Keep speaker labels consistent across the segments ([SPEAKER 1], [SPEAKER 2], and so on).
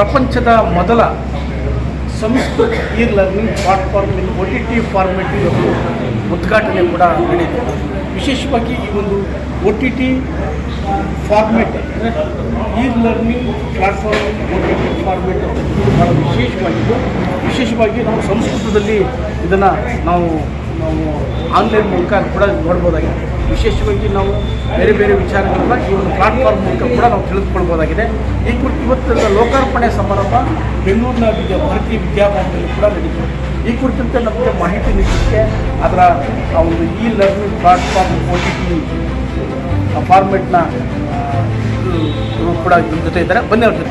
[SPEAKER 1] ಪ್ರಪಂಚದ ಮೊದಲ Sanskrit E learning platform in O T T format ಇವತ್ತು ಉದ್ಘಾಟನೆ ಕೂಡ ನಡೆಯಿತು. ವಿಶೇಷವಾಗಿ ಈ ಒಂದು ಒ ಟಿ ಟಿ ಫಾರ್ಮೆಟ್ ಅಂದರೆ E learning platform O T T format ಬಹಳ ವಿಶೇಷವಾಗಿದ್ದು, ವಿಶೇಷವಾಗಿ ನಾವು ಸಂಸ್ಕೃತದಲ್ಲಿ ಇದನ್ನು ನಾವು ನಾವು ಆನ್ಲೈನ್ ಮೂಲಕ ಕೂಡ ನೋಡ್ಬೋದಾಗಿದೆ. ವಿಶೇಷವಾಗಿ ನಾವು ಬೇರೆ ಬೇರೆ ವಿಚಾರಗಳನ್ನ ಈ ಒಂದು ಪ್ಲಾಟ್ಫಾರ್ಮ್ ಮೂಲಕ ಕೂಡ ನಾವು ತಿಳಿದುಕೊಳ್ಬೋದಾಗಿದೆ. ಈ ಕುರಿತು ಇವತ್ತಿನ ಲೋಕಾರ್ಪಣೆ ಸಮಾರಂಭ ಬೆಂಗಳೂರಿನ ವಿದ್ಯಾ, ಭಾರತೀಯ ವಿದ್ಯಾಭವನದಲ್ಲಿ ಕೂಡ ನಡೀತು. ಈ ಕುರಿತಂತೆ ನಮಗೆ ಮಾಹಿತಿ ನೀಡಲಿಕ್ಕೆ ಅದರ ಒಂದು E learning platform O T T ಫಾರ್ಮೆಟ್ನ ಕೂಡ ಜೊತೆ ಇದ್ದಾರೆ. ಬನ್ನಿ ಅವ್ರ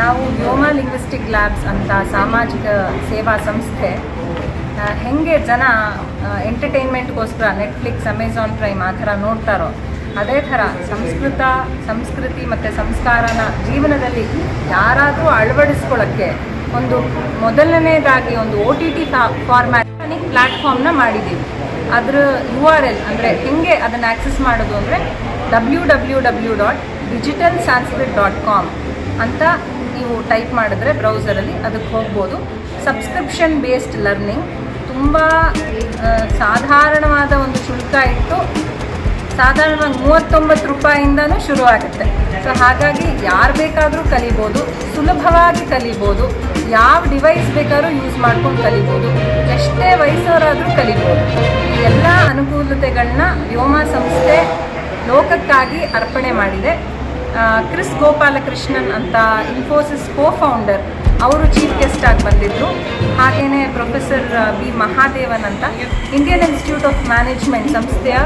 [SPEAKER 2] ನಾವು ವ್ಯೋಮ ಲಿಂಗ್ವಿಸ್ಟಿಕ್ ಲ್ಯಾಬ್ಸ್ ಅಂತ ಸಾಮಾಜಿಕ ಸೇವಾ ಸಂಸ್ಥೆ ಹೆಂಗೆ ಜನ ಎಂಟರ್ಟೈನ್ಮೆಂಟ್ಗೋಸ್ಕರ ನೆಟ್ಫ್ಲಿಕ್ಸ್ ಅಮೆಝಾನ್ ಪ್ರೈಮ್ ಆ ಥರ ನೋಡ್ತಾರೋ, ಅದೇ ಥರ ಸಂಸ್ಕೃತ, ಸಂಸ್ಕೃತಿ ಮತ್ತು ಸಂಸ್ಕಾರನ ಜೀವನದಲ್ಲಿ ಯಾರಾದರೂ ಅಳವಡಿಸ್ಕೊಳ್ಳೋಕ್ಕೆ ಒಂದು ಮೊದಲನೇದಾಗಿ ಒಂದು ಒ ಟಿ ಟಿ ಫಾರ್ಮ್ಯಾಟ್ ಪ್ಲ್ಯಾಟ್ಫಾರ್ಮ್ನ ಮಾಡಿದ್ದೀವಿ. ಅದ್ರ ಯು ಆರ್ ಎಲ್ ಅಂದರೆ ಹೆಂಗೆ ಅದನ್ನು ಆಕ್ಸೆಸ್ ಮಾಡೋದು ಅಂದರೆ W W W dot digital Sanskrit dot com ಅಂತ ನೀವು ಟೈಪ್ ಮಾಡಿದ್ರೆ ಬ್ರೌಸರಲ್ಲಿ ಅದಕ್ಕೆ ಹೋಗ್ಬೋದು. ಸಬ್ಸ್ಕ್ರಿಪ್ಷನ್ ಬೇಸ್ಡ್ ಲರ್ನಿಂಗ್ ತುಂಬ ಸಾಧಾರಣವಾದ ಒಂದು ಶುಲ್ಕ ಇಟ್ಟು ಸಾಧಾರಣವಾಗಿ ಮೂವತ್ತೊಂಬತ್ತು ರೂಪಾಯಿಂದನೂ ಶುರು ಆಗುತ್ತೆ ಸೊ ಹಾಗಾಗಿ ಯಾರು ಬೇಕಾದರೂ ಕಲಿಬೋದು, ಸುಲಭವಾಗಿ ಕಲಿಬೋದು, ಯಾವ ಡಿವೈಸ್ ಬೇಕಾದ್ರೂ ಯೂಸ್ ಮಾಡ್ಕೊಂಡು ಕಲಿಬೋದು, ಎಷ್ಟೇ ವಯಸ್ಸವರಾದರೂ ಕಲಿಬೋದು. ಈ ಎಲ್ಲ ಅನುಕೂಲತೆಗಳನ್ನ ವ್ಯೋಮ ಸಂಸ್ಥೆ ಲೋಕಕ್ಕಾಗಿ ಅರ್ಪಣೆ ಮಾಡಿದೆ. ಕ್ರಿಸ್ ಗೋಪಾಲಕೃಷ್ಣನ್ ಅಂತ ಇನ್ಫೋಸಿಸ್ ಕೋ ಫೌಂಡರ್ ಅವರು ಚೀಫ್ ಗೆಸ್ಟ್ ಆಗಿ ಬಂದಿದ್ದರು ಹಾಗೆಯೇ ಪ್ರೊಫೆಸರ್ ಬಿ ಮಹಾದೇವನ್ ಅಂತ. ಇಂಡಿಯನ್ ಇನ್ಸ್ಟಿಟ್ಯೂಟ್ ಆಫ್ ಮ್ಯಾನೇಜ್ಮೆಂಟ್ ಸಂಸ್ಥೆಯ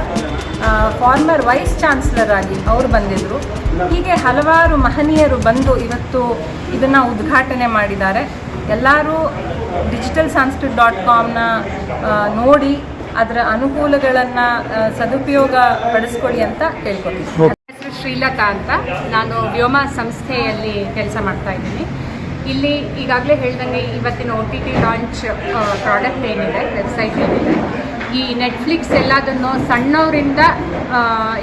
[SPEAKER 2] ಫಾರ್ಮರ್ ವೈಸ್ ಚಾನ್ಸಲರ್ ಆಗಿ ಅವರು ಬಂದಿದ್ದರು ಹೀಗೆ ಹಲವಾರು ಮಹನೀಯರು ಬಂದು ಇವತ್ತು ಇದನ್ನು ಉದ್ಘಾಟನೆ ಮಾಡಿದ್ದಾರೆ. ಎಲ್ಲರೂ ಡಿಜಿಟಲ್ ಸಾನ್ಸ್ಕ್ರಿಟ್ ಡಾಟ್ ಕಾಮ್ನ ನೋಡಿ ಅದರ ಅನುಕೂಲಗಳನ್ನು ಸದುಪಯೋಗ ಪಡಿಸ್ಕೊಳ್ಳಿ ಅಂತ ಕೇಳ್ಕೊತೀನಿ
[SPEAKER 3] ಹೆಸರು ಶ್ರೀಲತಾ ಅಂತ ನಾನು ವ್ಯೋಮ ಸಂಸ್ಥೆಯಲ್ಲಿ ಕೆಲಸ ಮಾಡ್ತಾ ಇದ್ದೀನಿ. ಇಲ್ಲಿ ಈಗಾಗಲೇ ಹೇಳ್ದಂಗೆ ಇವತ್ತಿನ O T T launch product ಏನಿದೆ ವೆಬ್ಸೈಟ್ ಏನಿದೆ, ಈ ನೆಟ್ಫ್ಲಿಕ್ಸ್ ಎಲ್ಲದನ್ನು ಸಣ್ಣವರಿಂದ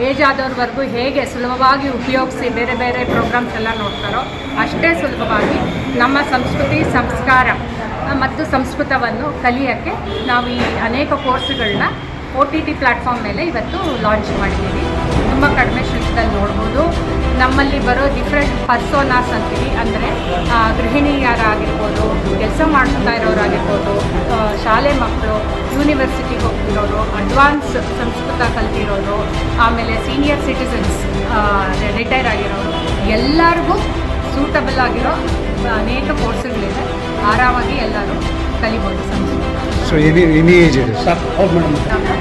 [SPEAKER 3] ಏಜ್ ಆದವ್ರವರೆಗೂ ಹೇಗೆ ಸುಲಭವಾಗಿ ಉಪಯೋಗಿಸಿ ಬೇರೆ ಬೇರೆ ಪ್ರೋಗ್ರಾಮ್ಸ್ ಎಲ್ಲ ನೋಡ್ತಾರೋ ಅಷ್ಟೇ ಸುಲಭವಾಗಿ ನಮ್ಮ ಸಂಸ್ಕೃತಿ, ಸಂಸ್ಕಾರ ಮತ್ತು ಸಂಸ್ಕೃತವನ್ನು ಕಲಿಯೋಕ್ಕೆ ನಾವು ಈ ಅನೇಕ ಕೋರ್ಸ್ಗಳನ್ನ ಒ ಟಿ ಟಿ ಪ್ಲ್ಯಾಟ್ಫಾರ್ಮ್ ಮೇಲೆ ಇವತ್ತು ಲಾಂಚ್ ಮಾಡಿದ್ದೀವಿ. ತುಂಬ ಕಡಿಮೆ ಶುಲ್ಕದಲ್ಲಿ ನೋಡ್ಬೋದು. ನಮ್ಮಲ್ಲಿ ಬರೋ ಡಿಫ್ರೆಂಟ್ ಪರ್ಸೋನಾಸ್ ಅಂತೀವಿ. ಅಂದರೆ ಗೃಹಿಣಿಯರಾಗಿರ್ಬೋದು ಕೆಲಸ ಮಾಡ್ತಾ ಇರೋರಾಗಿರ್ಬೋದು ಶಾಲೆ ಮಕ್ಕಳು ಯೂನಿವರ್ಸಿಟಿಗೆ ಹೋಗ್ತಿರೋರು ಅಡ್ವಾನ್ಸ್ ಸಂಸ್ಕೃತ ಕಲ್ತಿರೋರು ಆಮೇಲೆ ಸೀನಿಯರ್ ಸಿಟಿಸನ್ಸ್ ರಿಟೈರ್ ಆಗಿರೋರು ಎಲ್ಲರಿಗೂ ಸೂಟಬಲ್ ಆಗಿರೋ ಅನೇಕ ಕೋರ್ಸ್ಗಳಿದೆ ಆರಾಮಾಗಿ ಎಲ್ಲರೂ ಕಲಿಬೋದು ಸಂಸ್ಕೃತ.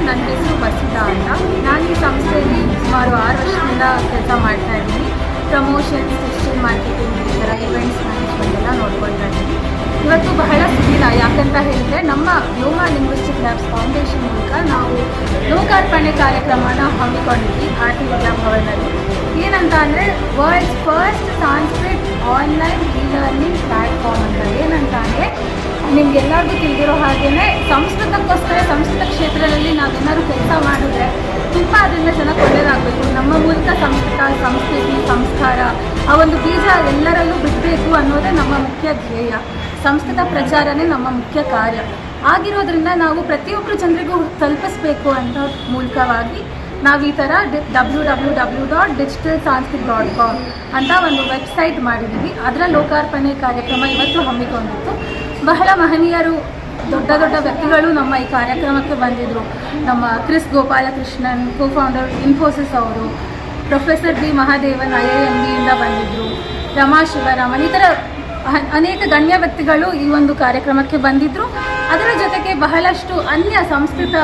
[SPEAKER 3] ನನ್ನ ಹೆಸರು ಬಸಿತಾ ಅಂತ. ನಾನು ಈ ಸಂಸ್ಥೆಯಲ್ಲಿ ಸುಮಾರು ಆರು ವರ್ಷದಿಂದ ಕೆಲಸ ಮಾಡ್ತಾ ಇದ್ದೀನಿ. ಪ್ರಮೋಷನ್ ಡಿಜಿಟಲ್ ಮಾರ್ಕೆಟಿಂಗ್ ಈ ಥರ ಇವೆಂಟ್ಸ್ ಮ್ಯಾನೇಜ್ಮೆಂಟ್ ಎಲ್ಲ ನೋಡ್ಕೊಳ್ತಾ ಇದ್ದೀನಿ. ಇವತ್ತು ಬಹಳ ಸುದಿನ, ಯಾಕಂತ ಹೇಳಿದರೆ ನಮ್ಮ ವ್ಯೋಮ ಲಿಂಗ್ವಿಸ್ಟಿಕ್ ಲ್ಯಾಬ್ಸ್ ಫೌಂಡೇಶನ್ ಮೂಲಕ ನಾವು ಲೋಕಾರ್ಪಣೆ ಕಾರ್ಯಕ್ರಮನ ಹಮ್ಮಿಕೊಂಡಿದ್ವಿ ಟಿ ವಿದ್ಯಾಭವನಲ್ಲಿ ಏನಂತ ಅಂದರೆ world's first Sanskrit online e learning platform ಅಂತ ನಿಮ್ಗೆಲ್ಲರಿಗೂ ತಿಳಿದಿರೋ ಹಾಗೇನೆ ಸಂಸ್ಕೃತಕ್ಕೋಸ್ಕರ ಸಂಸ್ಕೃತ ಕ್ಷೇತ್ರದಲ್ಲಿ ನಾವೇನಾದ್ರು ಕೆಲಸ ಮಾಡಿದ್ರೆ ತುಂಬ ಅದರಿಂದ ಜನಕ್ಕೆ ಒಳ್ಳೆಯದಾಗಬೇಕು ನಮ್ಮ ಮೂಲಕ ಸಂಸ್ಕೃತ, ಸಂಸ್ಕೃತಿ, ಸಂಸ್ಕಾರ, ಆ ಒಂದು ಬೀಜ ಎಲ್ಲರಲ್ಲೂ ಬಿಡಬೇಕು ಅನ್ನೋದೇ ನಮ್ಮ ಮುಖ್ಯ ಧ್ಯೇಯ. ಸಂಸ್ಕೃತ ಪ್ರಚಾರನೇ ನಮ್ಮ ಮುಖ್ಯ ಕಾರ್ಯ. ಆಗಿರೋದ್ರಿಂದ ನಾವು ಪ್ರತಿಯೊಬ್ಬರು ಜನರಿಗೂ ತಲುಪಿಸ್ಬೇಕು ಅಂತ ಮೂಲಕವಾಗಿ ನಾವು ಈ ಥರ W W W dot digital Samskrit dot com ಅಂತ ಒಂದು ವೆಬ್ಸೈಟ್ ಮಾಡಿದ್ದೀವಿ. ಅದರ ಲೋಕಾರ್ಪಣೆ ಕಾರ್ಯಕ್ರಮ ಇವತ್ತು ಹಮ್ಮಿಕೊಂಡಿತ್ತು ಬಹಳ ಮಹನೀಯರು, ದೊಡ್ಡ ದೊಡ್ಡ ವ್ಯಕ್ತಿಗಳು ನಮ್ಮ ಈ ಕಾರ್ಯಕ್ರಮಕ್ಕೆ ಬಂದಿದ್ದರು ನಮ್ಮ ಕ್ರಿಸ್ ಗೋಪಾಲಕೃಷ್ಣನ್ ಕೋ ಫೌಂಡರ್ ಇನ್ಫೋಸಿಸ್ ಅವರು professor B Mahadevan I I M ಬಿಯಿಂದ ಬಂದಿದ್ದರು ರಮಾ ಶಿವರಾಮನ್ ಈ ಥರ ಅನೇಕ ಗಣ್ಯ ವ್ಯಕ್ತಿಗಳು ಈ ಒಂದು ಕಾರ್ಯಕ್ರಮಕ್ಕೆ ಬಂದಿದ್ದರು ಅದರ ಜೊತೆಗೆ ಬಹಳಷ್ಟು ಅನ್ಯ ಸಂಸ್ಕೃತ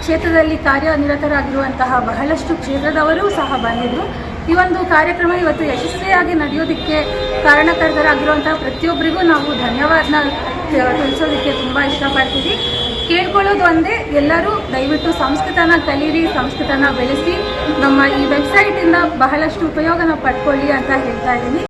[SPEAKER 3] ಕ್ಷೇತ್ರದಲ್ಲಿ ಕಾರ್ಯನಿರತರಾಗಿರುವಂತಹ ಬಹಳಷ್ಟು ಕ್ಷೇತ್ರದವರೂ ಸಹ ಬಂದಿದ್ದರು ಈ ಒಂದು ಕಾರ್ಯಕ್ರಮ ಇವತ್ತು ಯಶಸ್ವಿಯಾಗಿ ನಡೆಯೋದಕ್ಕೆ ಕಾರಣಕರ್ತರಾಗಿರುವಂತಹ ಪ್ರತಿಯೊಬ್ಬರಿಗೂ ನಾವು ಧನ್ಯವಾದನ ತಿಳಿಸೋದಕ್ಕೆ ತುಂಬ ಇಷ್ಟಪಡ್ತೀವಿ. ಕೇಳ್ಕೊಳ್ಳೋದು ಒಂದೇ, ಎಲ್ಲರೂ ದಯವಿಟ್ಟು ಸಂಸ್ಕೃತನ ಕಲೀರಿ ಸಂಸ್ಕೃತನ ಬೆಳೆಸಿ. ನಮ್ಮ ಈ ವೆಬ್ಸೈಟಿಂದ ಬಹಳಷ್ಟು ಉಪಯೋಗನ ಪಡ್ಕೊಳ್ಳಿ ಅಂತ ಹೇಳ್ತಾ ಇದ್ದೀನಿ.